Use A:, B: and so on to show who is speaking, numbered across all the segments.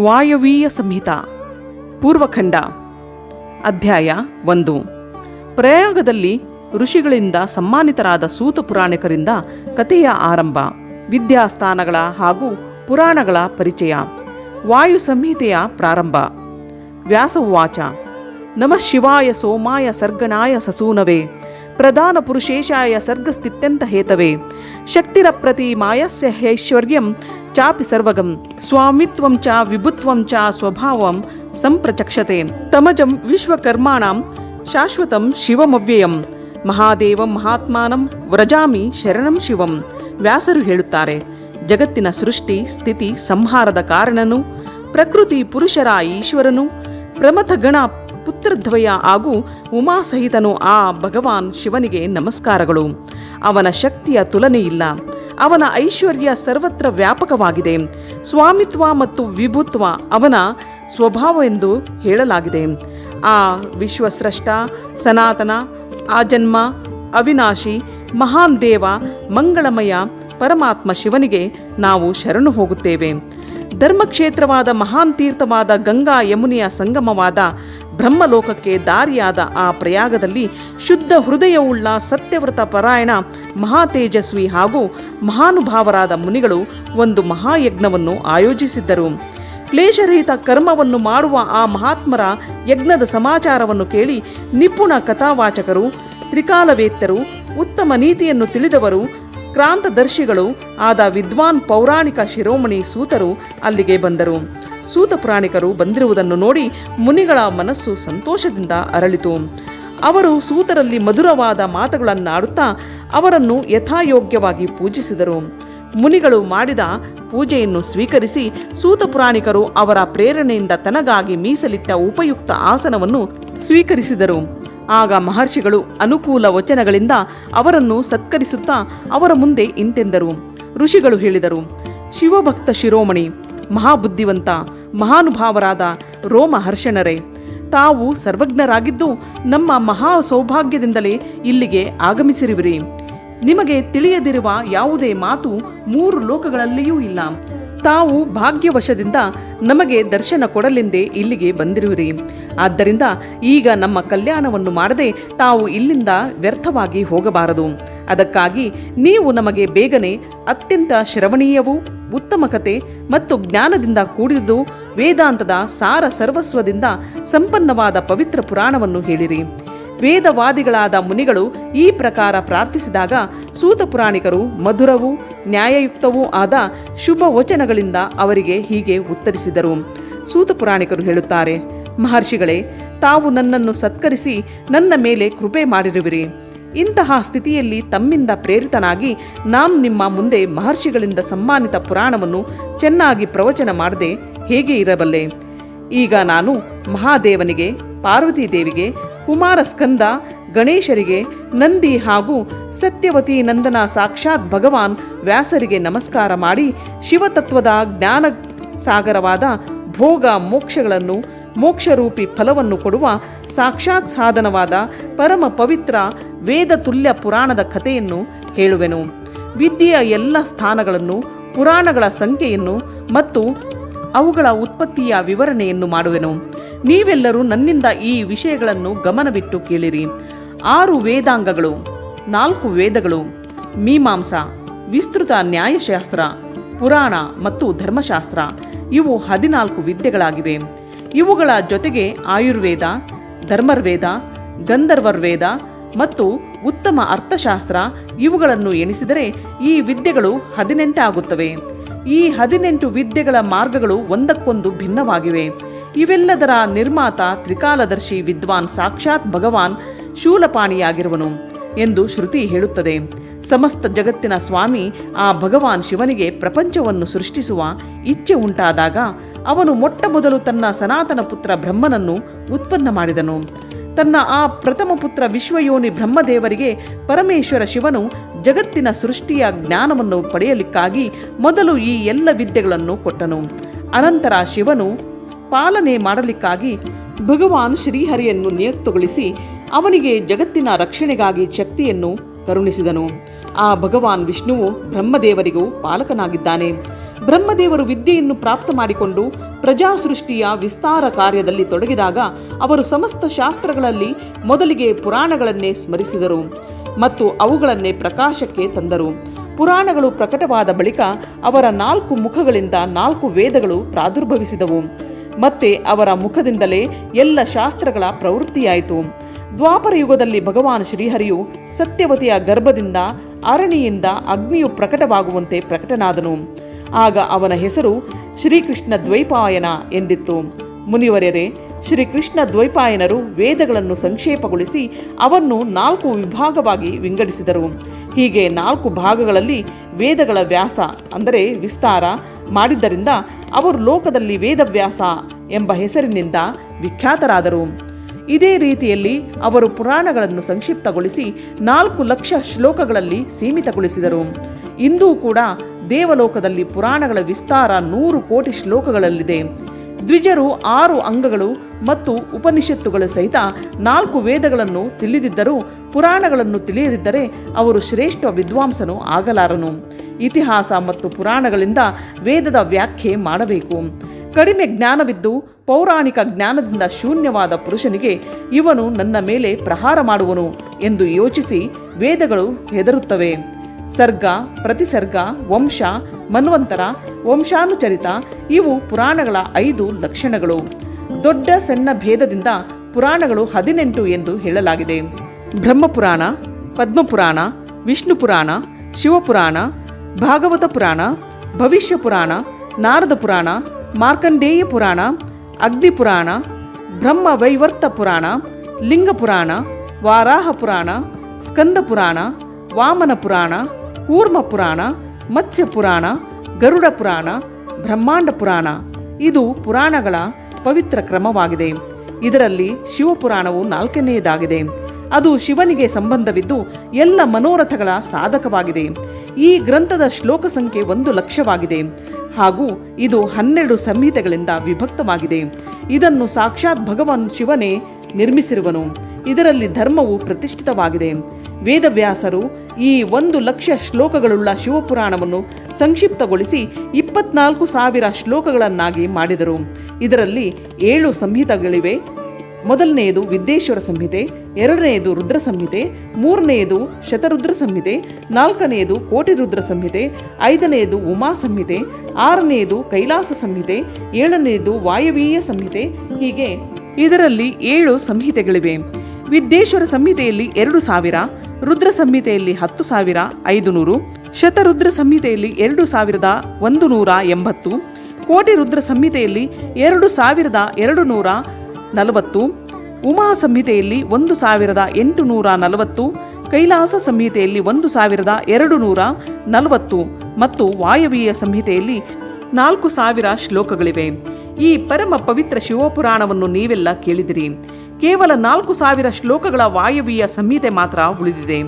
A: ವಾಯವೀಯ ಸಂಹಿತ, ಪೂರ್ವಖಂಡ, ಅಧ್ಯಾಯ ಒಂದು. ಪ್ರಯಾಗದಲ್ಲಿ ಋಷಿಗಳಿಂದ ಸಮ್ಮಾನಿತರಾದ ಸೂತ ಪುರಾಣಿಕರಿಂದ ಕಥೆಯ ಆರಂಭ, ವಿದ್ಯಾಸ್ಥಾನಗಳ ಹಾಗೂ ಪುರಾಣಗಳ ಪರಿಚಯ, ವಾಯು ಸಂಹಿತೆಯ ಪ್ರಾರಂಭ. ವ್ಯಾಸವಾಚ ನಮಃ ಶಿವಾಯ ಸೋಮಾಯ ಸರ್ಗಣಾಯ ಸಸೂನವೇ, ಪ್ರಧಾನ ಪುರುಷೇಶಾಯ ಸರ್ಗಸ್ಥಿತ್ಯಂತ ಹೇತವೇ ಶಕ್ತಿರ ಪ್ರತಿ ಮಾಯಸ್ಯ ಹೈಶ್ವರ್ಯಂ ಚಾಪಿ ಸರ್ವಗಂ ಸ್ವಾಮಿತ್ವಂ ಚ ವಿಭುತ್ವಂ ಚ ಸ್ವಭಾವಂ ಸಂಪ್ರಚಕ್ಷತೆ ತಮಜಂ ವಿಶ್ವಕರ್ಮಾಣಂ ಶಾಶ್ವತಂ ಶಿವಮವ್ಯಯಂ ಮಹಾದೇವಂ ಮಹಾತ್ಮಾನಂ ವ್ರಜಾಮಿ ಶರಣಂ ಶಿವಂ ವ್ಯಾಸರು ಹೇಳುತ್ತಾರೆ, ಜಗತ್ತಿನ ಸೃಷ್ಟಿ, ಸ್ಥಿತಿ, ಸಂಹಾರದ ಕಾರಣನು, ಪ್ರಕೃತಿ ಪುರುಷರ ಈಶ್ವರನು, ಪ್ರಮಥ ಗಣ ಪುತ್ರದ್ವಯ ಹಾಗೂ ಉಮಾಸಹಿತನು ಆ ಭಗವಾನ್ ಶಿವನಿಗೆ ನಮಸ್ಕಾರಗಳು. ಅವನ ಶಕ್ತಿಯ ತುಲನೆಯಿಲ್ಲ ಅವನ ಐಶ್ವರ್ಯ ಸರ್ವತ್ರ ವ್ಯಾಪಕವಾಗಿದೆ. ಸ್ವಾಮಿತ್ವ ಮತ್ತು ವಿಭುತ್ವ ಅವನ ಸ್ವಭಾವ ಎಂದು ಹೇಳಲಾಗಿದೆ. ಆ ವಿಶ್ವಸ್ರಷ್ಟ, ಸನಾತನ, ಆಜನ್ಮ, ಅವಿನಾಶಿ, ಮಹಾನ್ ದೇವ, ಮಂಗಳಮಯ, ಪರಮಾತ್ಮ ಶಿವನಿಗೆ ನಾವು ಶರಣು ಹೋಗುತ್ತೇವೆ. ಧರ್ಮಕ್ಷೇತ್ರವಾದ ಮಹಾನ್ ತೀರ್ಥವಾದ ಗಂಗಾ ಯಮುನಿಯ ಸಂಗಮವಾದ ಬ್ರಹ್ಮಲೋಕಕ್ಕೆ ದಾರಿಯಾದ ಆ ಪ್ರಯಾಗದಲ್ಲಿ ಶುದ್ಧ ಹೃದಯವುಳ್ಳ ಸತ್ಯವ್ರತ ಪರಾಯಣ, ಮಹಾತೇಜಸ್ವಿ ಹಾಗೂ ಮಹಾನುಭಾವರಾದ ಮುನಿಗಳು ಒಂದು ಮಹಾಯಜ್ಞವನ್ನು ಆಯೋಜಿಸಿದ್ದರು. ಕ್ಲೇಶರಹಿತ ಕರ್ಮವನ್ನು ಮಾಡುವ ಆ ಮಹಾತ್ಮರ ಯಜ್ಞದ ಸಮಾಚಾರವನ್ನು ಕೇಳಿ ನಿಪುಣ ಕಥಾವಾಚಕರು, ತ್ರಿಕಾಲವೇತ್ತರು, ಉತ್ತಮ ನೀತಿಯನ್ನು ತಿಳಿದವರು, ಕ್ರಾಂತದರ್ಶಿಗಳು, ಆದ ವಿದ್ವಾನ್ ಪೌರಾಣಿಕ ಶಿರೋಮಣಿ ಸೂತರು ಅಲ್ಲಿಗೆ ಬಂದರು. ಸೂತ ಪುರಾಣಿಕರು ಬಂದಿರುವುದನ್ನು ನೋಡಿ ಮುನಿಗಳ ಮನಸ್ಸು ಸಂತೋಷದಿಂದ ಅರಳಿತು. ಅವರು ಸೂತರಲ್ಲಿ ಮಧುರವಾದ ಮಾತುಗಳನ್ನಾಡುತ್ತಾ ಅವರನ್ನು ಯಥಾಯೋಗ್ಯವಾಗಿ ಪೂಜಿಸಿದರು. ಮುನಿಗಳು ಮಾಡಿದ ಪೂಜೆಯನ್ನು ಸ್ವೀಕರಿಸಿ ಸೂತ ಪುರಾಣಿಕರು ಅವರ ಪ್ರೇರಣೆಯಿಂದ ತನಗಾಗಿ ಮೀಸಲಿಟ್ಟ ಉಪಯುಕ್ತ ಆಸನವನ್ನು ಸ್ವೀಕರಿಸಿದರು. ಆಗ ಮಹರ್ಷಿಗಳು ಅನುಕೂಲ ವಚನಗಳಿಂದ ಅವರನ್ನು ಸತ್ಕರಿಸುತ್ತಾ ಅವರ ಮುಂದೆ ಇಂತೆಂದರು. ಋಷಿಗಳು ಹೇಳಿದರು, ಶಿವಭಕ್ತ ಶಿರೋಮಣಿ, ಮಹಾಬುದ್ಧಿವಂತ ಮಹಾನುಭಾವರಾದ ರೋಮಹರ್ಷಣರೇ, ತಾವು ಸರ್ವಜ್ಞರಾಗಿದ್ದು ನಮ್ಮ ಮಹಾ ಸೌಭಾಗ್ಯದಿಂದಲೇ ಇಲ್ಲಿಗೆ ಆಗಮಿಸಿರುವಿರಿ. ನಿಮಗೆ ತಿಳಿಯದಿರುವ ಯಾವುದೇ ಮಾತು ಮೂರು ಲೋಕಗಳಲ್ಲಿಯೂ ಇಲ್ಲ. ತಾವು ಭಾಗ್ಯವಶದಿಂದ ನಮಗೆ ದರ್ಶನ ಕೊಡಲೆಂದೇ ಇಲ್ಲಿಗೆ ಬಂದಿರುವಿರಿ. ಆದ್ದರಿಂದ ಈಗ ನಮ್ಮ ಕಲ್ಯಾಣವನ್ನು ಮಾಡದೆ ತಾವು ಇಲ್ಲಿಂದ ವ್ಯರ್ಥವಾಗಿ ಹೋಗಬಾರದು. ಅದಕ್ಕಾಗಿ ನೀವು ನಮಗೆ ಬೇಗನೆ ಅತ್ಯಂತ ಶ್ರವಣೀಯವು ಉತ್ತಮ ಕತೆ ಮತ್ತು ಜ್ಞಾನದಿಂದ ಕೂಡಿದ್ದು ವೇದಾಂತದ ಸಾರ ಸರ್ವಸ್ವದಿಂದ ಸಂಪನ್ನವಾದ ಪವಿತ್ರ ಪುರಾಣವನ್ನು ಹೇಳಿರಿ. ವೇದವಾದಿಗಳಾದ ಮುನಿಗಳು ಈ ಪ್ರಕಾರ ಪ್ರಾರ್ಥಿಸಿದಾಗ ಸೂತ ಪುರಾಣಿಕರು ಮಧುರವೂ, ನ್ಯಾಯಯುಕ್ತವೂ ಆದ ಶುಭ ವಚನಗಳಿಂದ ಅವರಿಗೆ ಹೀಗೆ ಉತ್ತರಿಸಿದರು. ಸೂತ ಪುರಾಣಿಕರು ಹೇಳುತ್ತಾರೆ, ಮಹರ್ಷಿಗಳೇ, ತಾವು ನನ್ನನ್ನು ಸತ್ಕರಿಸಿ ನನ್ನ ಮೇಲೆ ಕೃಪೆ ಮಾಡಿರುವಿರಿ. ಇಂತಹ ಸ್ಥಿತಿಯಲ್ಲಿ ತಮ್ಮಿಂದ ಪ್ರೇರಿತನಾಗಿ ನಾಮ್ ನಿಮ್ಮ ಮುಂದೆ ಮಹರ್ಷಿಗಳಿಂದ ಸಮ್ಮಾನಿತ ಪುರಾಣವನ್ನು ಚೆನ್ನಾಗಿ ಪ್ರವಚನ ಮಾಡದೆ ಹೇಗೆ ಇರಬಲ್ಲೆ? ಈಗ ನಾನು ಮಹಾದೇವನಿಗೆ ಪಾರ್ವತಿ ದೇವಿಗೆ ಕುಮಾರ ಸ್ಕಂದ ಗಣೇಶರಿಗೆ, ನಂದಿ ಹಾಗೂ ಸತ್ಯವತಿ ನಂದನ ಸಾಕ್ಷಾತ್ ಭಗವಾನ್ ವ್ಯಾಸರಿಗೆ ನಮಸ್ಕಾರ ಮಾಡಿ ಶಿವತತ್ವದ ಜ್ಞಾನ ಸಾಗರವಾದ ಭೋಗ ಮೋಕ್ಷಗಳನ್ನು, ಮೋಕ್ಷರೂಪಿ ಫಲವನ್ನು ಕೊಡುವ ಸಾಕ್ಷಾತ್ ಸಾಧನವಾದ ಪರಮ ಪವಿತ್ರ ವೇದ ತುಲ್ಯ ಪುರಾಣದ ಕಥೆಯನ್ನು ಹೇಳುವೆನು. ವಿದ್ಯೆಯ ಎಲ್ಲ ಸ್ಥಾನಗಳನ್ನು, ಪುರಾಣಗಳ ಸಂಖ್ಯೆಯನ್ನು ಮತ್ತು ಅವುಗಳ ಉತ್ಪತ್ತಿಯ ವಿವರಣೆಯನ್ನು ಮಾಡುವೆನು. ನೀವೆಲ್ಲರೂ ನನ್ನಿಂದ ಈ ವಿಷಯಗಳನ್ನು ಗಮನವಿಟ್ಟು ಕೇಳಿರಿ. ಆರು ವೇದಾಂಗಗಳು, ನಾಲ್ಕು ವೇದಗಳು, ಮೀಮಾಂಸ, ವಿಸ್ತೃತ ನ್ಯಾಯಶಾಸ್ತ್ರ, ಪುರಾಣ ಮತ್ತು ಧರ್ಮಶಾಸ್ತ್ರ, ಇವು ಹದಿನಾಲ್ಕು ವಿದ್ಯೆಗಳಾಗಿವೆ. ಇವುಗಳ ಜೊತೆಗೆ ಆಯುರ್ವೇದ, ಧರ್ಮರ್ವೇದ, ಗಂಧರ್ವರ್ವೇದ ಮತ್ತು ಉತ್ತಮ ಅರ್ಥಶಾಸ್ತ್ರ ಇವುಗಳನ್ನು ಎಣಿಸಿದರೆ ಈ ವಿದ್ಯೆಗಳು ಹದಿನೆಂಟಾಗುತ್ತವೆ. ಈ ಹದಿನೆಂಟು ವಿದ್ಯೆಗಳ ಮಾರ್ಗಗಳು ಒಂದಕ್ಕೊಂದು ಭಿನ್ನವಾಗಿವೆ. ಇವೆಲ್ಲದರ ನಿರ್ಮಾತ ತ್ರಿಕಾಲದರ್ಶಿ ವಿದ್ವಾನ್ ಸಾಕ್ಷಾತ್ ಭಗವಾನ್ ಶೂಲಪಾಣಿಯಾಗಿರುವನು ಎಂದು ಶ್ರುತಿ ಹೇಳುತ್ತದೆ. ಸಮಸ್ತ ಜಗತ್ತಿನ ಸ್ವಾಮಿ ಆ ಭಗವಾನ್ ಶಿವನಿಗೆ ಪ್ರಪಂಚವನ್ನು ಸೃಷ್ಟಿಸುವ ಇಚ್ಛೆ ಉಂಟಾದಾಗ ಅವನು ಮೊಟ್ಟ ಮೊದಲು ತನ್ನ ಸನಾತನ ಪುತ್ರ ಬ್ರಹ್ಮನನ್ನು ಉತ್ಪನ್ನ ಮಾಡಿದನು. ತನ್ನ ಆ ಪ್ರಥಮ ಪುತ್ರ ವಿಶ್ವಯೋನಿ ಬ್ರಹ್ಮದೇವರಿಗೆ ಪರಮೇಶ್ವರ ಶಿವನು ಜಗತ್ತಿನ ಸೃಷ್ಟಿಯ ಜ್ಞಾನವನ್ನು ಪಡೆಯಲಿಕ್ಕಾಗಿ ಮೊದಲು ಈ ಎಲ್ಲ ವಿದ್ಯೆಗಳನ್ನು ಕೊಟ್ಟನು. ಅನಂತರ ಶಿವನು ಪಾಲನೆ ಮಾಡಲಿಕ್ಕಾಗಿ ಭಗವಾನ್ ಶ್ರೀಹರಿಯನ್ನು ನಿಯುಕ್ತಗೊಳಿಸಿ ಅವನಿಗೆ ಜಗತ್ತಿನ ರಕ್ಷಣೆಗಾಗಿ ಶಕ್ತಿಯನ್ನು ಕರುಣಿಸಿದನು. ಆ ಭಗವಾನ್ ವಿಷ್ಣುವು ಬ್ರಹ್ಮದೇವರಿಗೂ ಪಾಲಕನಾಗಿದ್ದಾನೆ. ಬ್ರಹ್ಮದೇವರು ವಿದ್ಯೆಯನ್ನು ಪ್ರಾಪ್ತ ಮಾಡಿಕೊಂಡು ಪ್ರಜಾಸೃಷ್ಟಿಯ ವಿಸ್ತಾರ ಕಾರ್ಯದಲ್ಲಿ ತೊಡಗಿದಾಗ ಅವರು ಸಮಸ್ತ ಶಾಸ್ತ್ರಗಳಲ್ಲಿ ಮೊದಲಿಗೆ ಪುರಾಣಗಳನ್ನೇ ಸ್ಮರಿಸಿದರು ಮತ್ತು ಅವುಗಳನ್ನೇ ಪ್ರಕಾಶಕ್ಕೆ ತಂದರು. ಪುರಾಣಗಳು ಪ್ರಕಟವಾದ ಬಳಿಕ ಅವರ ನಾಲ್ಕು ಮುಖಗಳಿಂದ ನಾಲ್ಕು ವೇದಗಳು ಪ್ರಾದುರ್ಭವಿಸಿದವು. ಮತ್ತೆ ಅವರ ಮುಖದಿಂದಲೇ ಎಲ್ಲ ಶಾಸ್ತ್ರಗಳ ಪ್ರವೃತ್ತಿಯಾಯಿತು. ದ್ವಾಪರ ಯುಗದಲ್ಲಿ ಭಗವಾನ್ ಶ್ರೀಹರಿಯು ಸತ್ಯವತಿಯ ಗರ್ಭದಿಂದ ಅರಣಿಯಿಂದ ಅಗ್ನಿಯು ಪ್ರಕಟವಾಗುವಂತೆ ಪ್ರಕಟನಾದನು. ಆಗ ಅವನ ಹೆಸರು ಶ್ರೀಕೃಷ್ಣ ದ್ವೈಪಾಯನ ಎಂದಿತ್ತು. ಮುನಿವರ್ಯರೇ ಶ್ರೀಕೃಷ್ಣ ದ್ವೈಪಾಯನರು ವೇದಗಳನ್ನು ಸಂಕ್ಷೇಪಗೊಳಿಸಿ ಅವನ್ನು ನಾಲ್ಕು ವಿಭಾಗವಾಗಿ ವಿಂಗಡಿಸಿದರು. ಹೀಗೆ ನಾಲ್ಕು ಭಾಗಗಳಲ್ಲಿ ವೇದಗಳ ವ್ಯಾಸ, ಅಂದರೆ ವಿಸ್ತಾರ ಮಾಡಿದ್ದರಿಂದ ಅವರು ಲೋಕದಲ್ಲಿ ವೇದವ್ಯಾಸ ಎಂಬ ಹೆಸರಿನಿಂದ ವಿಖ್ಯಾತರಾದರು. ಇದೇ ರೀತಿಯಲ್ಲಿ ಅವರು ಪುರಾಣಗಳನ್ನು ಸಂಕ್ಷಿಪ್ತಗೊಳಿಸಿ ನಾಲ್ಕು ಲಕ್ಷ ಶ್ಲೋಕಗಳಲ್ಲಿ ಸೀಮಿತಗೊಳಿಸಿದರು. ಇಂದೂ ಕೂಡ ದೇವಲೋಕದಲ್ಲಿ ಪುರಾಣಗಳ ವಿಸ್ತಾರ ನೂರು ಕೋಟಿ ಶ್ಲೋಕಗಳಲ್ಲಿದೆ. ದ್ವಿಜರು ಆರು ಅಂಗಗಳು ಮತ್ತು ಉಪನಿಷತ್ತುಗಳ ಸಹಿತ ನಾಲ್ಕು ವೇದಗಳನ್ನು ತಿಳಿದಿದ್ದರೂ ಪುರಾಣಗಳನ್ನು ತಿಳಿಯದಿದ್ದರೆ ಅವರು ಶ್ರೇಷ್ಠ ವಿದ್ವಾಂಸನು ಆಗಲಾರನು. ಇತಿಹಾಸ ಮತ್ತು ಪುರಾಣಗಳಿಂದ ವೇದದ ವ್ಯಾಖ್ಯೆ ಮಾಡಬೇಕು. ಕಡಿಮೆ ಜ್ಞಾನವಿದ್ದು ಪೌರಾಣಿಕ ಜ್ಞಾನದಿಂದ ಶೂನ್ಯವಾದ ಪುರುಷನಿಗೆ ಇವನು ನನ್ನ ಮೇಲೆ ಪ್ರಹಾರ ಮಾಡುವನು ಎಂದು ಯೋಚಿಸಿ ವೇದಗಳು ಹೆದರುತ್ತವೆ. ಸರ್ಗ, ಪ್ರತಿಸರ್ಗ, ವಂಶ, ಮನ್ವಂತರ, ವಂಶಾನುಚರಿತ ಇವು ಪುರಾಣಗಳ ಐದು ಲಕ್ಷಣಗಳು. ದೊಡ್ಡ ಸಣ್ಣ ಭೇದದಿಂದ ಪುರಾಣಗಳು ಹದಿನೆಂಟು ಎಂದು ಹೇಳಲಾಗಿದೆ. ಬ್ರಹ್ಮಪುರಾಣ, ಪದ್ಮಪುರಾಣ ವಿಷ್ಣು ಪುರಾಣ ಶಿವಪುರಾಣ, ಭಾಗವತ ಪುರಾಣ ಭವಿಷ್ಯ ಪುರಾಣ ನಾರದ ಪುರಾಣ ಮಾರ್ಕಂಡೇಯ ಪುರಾಣ ಅಗ್ನಿ ಪುರಾಣ ಬ್ರಹ್ಮ ವೈವರ್ತ ಪುರಾಣ ಲಿಂಗ ಪುರಾಣ ವಾರಾಹ ಪುರಾಣ ಸ್ಕಂದ ಪುರಾಣ ವಾಮನ ಪುರಾಣ ಕೂರ್ಮ ಪುರಾಣ ಮತ್ಸ್ಯ ಪುರಾಣ ಗರುಡ ಪುರಾಣ ಬ್ರಹ್ಮಾಂಡ ಪುರಾಣ ಇದು ಪುರಾಣಗಳ ಪವಿತ್ರ ಕ್ರಮವಾಗಿದೆ. ಇದರಲ್ಲಿ ಶಿವಪುರಾಣವು ನಾಲ್ಕನೆಯದಾಗಿದೆ. ಅದು ಶಿವನಿಗೆ ಸಂಬಂಧವಿದ್ದು ಎಲ್ಲ ಮನೋರಥಗಳ ಸಾಧಕವಾಗಿದೆ. ಈ ಗ್ರಂಥದ ಶ್ಲೋಕ ಸಂಖ್ಯೆ ಒಂದು ಲಕ್ಷವಾಗಿದೆ. ಹಾಗೂ ಇದು ಹನ್ನೆರಡು ಸಂಹಿತೆಗಳಿಂದ ವಿಭಕ್ತವಾಗಿದೆ. ಇದನ್ನು ಸಾಕ್ಷಾತ್ ಭಗವಾನ್ ಶಿವನೇ ನಿರ್ಮಿಸಿರುವನು. ಇದರಲ್ಲಿ ಧರ್ಮವು ಪ್ರತಿಷ್ಠಿತವಾಗಿದೆ. ವೇದವ್ಯಾಸರು ಈ ಒಂದು ಲಕ್ಷ ಶ್ಲೋಕಗಳುಳ್ಳ ಶಿವಪುರಾಣವನ್ನು ಸಂಕ್ಷಿಪ್ತಗೊಳಿಸಿ ಇಪ್ಪತ್ನಾಲ್ಕು ಸಾವಿರ ಶ್ಲೋಕಗಳನ್ನಾಗಿ ಮಾಡಿದರು. ಇದರಲ್ಲಿ ಏಳು ಸಂಹಿತೆಗಳಿವೆ ಮೊದಲನೆಯದು ವಿದ್ಯೇಶ್ವರ ಸಂಹಿತೆ, ಎರಡನೆಯದು ರುದ್ರ ಸಂಹಿತೆ, ಮೂರನೆಯದು ಶತರುದ್ರ ಸಂಹಿತೆ, ನಾಲ್ಕನೆಯದು ಕೋಟಿ ರುದ್ರ ಸಂಹಿತೆ, ಐದನೆಯದು ಉಮಾ ಸಂಹಿತೆ, ಆರನೆಯದು ಕೈಲಾಸ ಸಂಹಿತೆ, ಏಳನೆಯದು ವಾಯವೀಯ ಸಂಹಿತೆ. ಹೀಗೆ ಇದರಲ್ಲಿ ಏಳು ಸಂಹಿತೆಗಳಿವೆ. ವಿದ್ಯೇಶ್ವರ ಸಂಹಿತೆಯಲ್ಲಿ ಎರಡು ಸಾವಿರ, ರುದ್ರ ಸಂಹಿತೆಯಲ್ಲಿ ಹತ್ತು ಸಾವಿರ ಐದು ನೂರು ಶತರುದ್ರ ಸಂಹಿತೆಯಲ್ಲಿ ಎರಡು ಸಾವಿರದ ಒಂದು ನೂರ ಎಂಬತ್ತು ಕೋಟಿ ರುದ್ರ ಸಂಹಿತೆಯಲ್ಲಿ ಎರಡು ಸಾವಿರದ ಎರಡು ನೂರ ನಲವತ್ತು, ಉಮಾ ಸಂಹಿತೆಯಲ್ಲಿ ಒಂದು ಸಾವಿರದ ಎಂಟುನೂರ ನಲವತ್ತು, ಕೈಲಾಸ ಸಂಹಿತೆಯಲ್ಲಿ ಒಂದು ಸಾವಿರದ ಎರಡು ನೂರ ನಲವತ್ತು ಮತ್ತು ವಾಯವೀಯ ಸಂಹಿತೆಯಲ್ಲಿ ನಾಲ್ಕು ಸಾವಿರ ಶ್ಲೋಕಗಳಿವೆ. ಈ ಪರಮ ಪವಿತ್ರ ಶಿವಪುರಾಣವನ್ನು ನೀವೆಲ್ಲ ಕೇಳಿದಿರಿ. ಕೇವಲ ನಾಲ್ಕು ಸಾವಿರ ಶ್ಲೋಕಗಳ ವಾಯವೀಯ ಸಂಹಿತೆ ಮಾತ್ರ ಉಳಿದಿದೆ.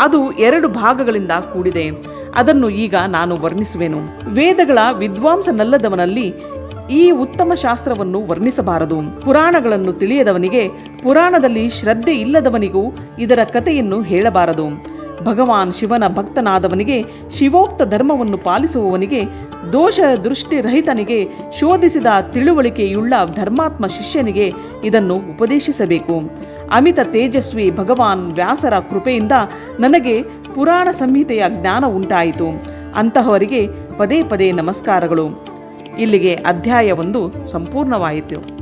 A: ಅದು ಎರಡು ಭಾಗಗಳಿಂದ ಕೂಡಿದೆ. ಅದನ್ನು ಈಗ ನಾನು ವರ್ಣಿಸುವೆನು. ವೇದಗಳ ವಿದ್ವಾಂಸನಲ್ಲದವನಲ್ಲಿ ಈ ಉತ್ತಮ ಶಾಸ್ತ್ರವನ್ನು ವರ್ಣಿಸಬಾರದು. ಪುರಾಣಗಳನ್ನು ತಿಳಿಯದವನಿಗೆ ಪುರಾಣದಲ್ಲಿ ಶ್ರದ್ಧೆ ಇಲ್ಲದವನಿಗೂ ಇದರ ಕಥೆಯನ್ನು ಹೇಳಬಾರದು. ಭಗವಾನ್ ಶಿವನ ಭಕ್ತನಾದವನಿಗೆ ಶಿವೋಕ್ತ ಧರ್ಮವನ್ನು ಪಾಲಿಸುವವನಿಗೆ ದೋಷ ದೃಷ್ಟಿರಹಿತನಿಗೆ ಶೋಧಿಸಿದ ತಿಳುವಳಿಕೆಯುಳ್ಳ ಧರ್ಮಾತ್ಮ ಶಿಷ್ಯನಿಗೆ ಇದನ್ನು ಉಪದೇಶಿಸಬೇಕು. ಅಮಿತ ತೇಜಸ್ವಿ ಭಗವಾನ್ ವ್ಯಾಸರ ಕೃಪೆಯಿಂದ ನನಗೆ ಪುರಾಣ ಸಂಹಿತೆಯ ಜ್ಞಾನ ಉಂಟಾಯಿತು. ಅಂತಹವರಿಗೆ ಪದೇ ಪದೇ ನಮಸ್ಕಾರಗಳು. ಇಲ್ಲಿಗೆ ಅಧ್ಯಾಯ ಒಂದು ಸಂಪೂರ್ಣವಾಯಿತು.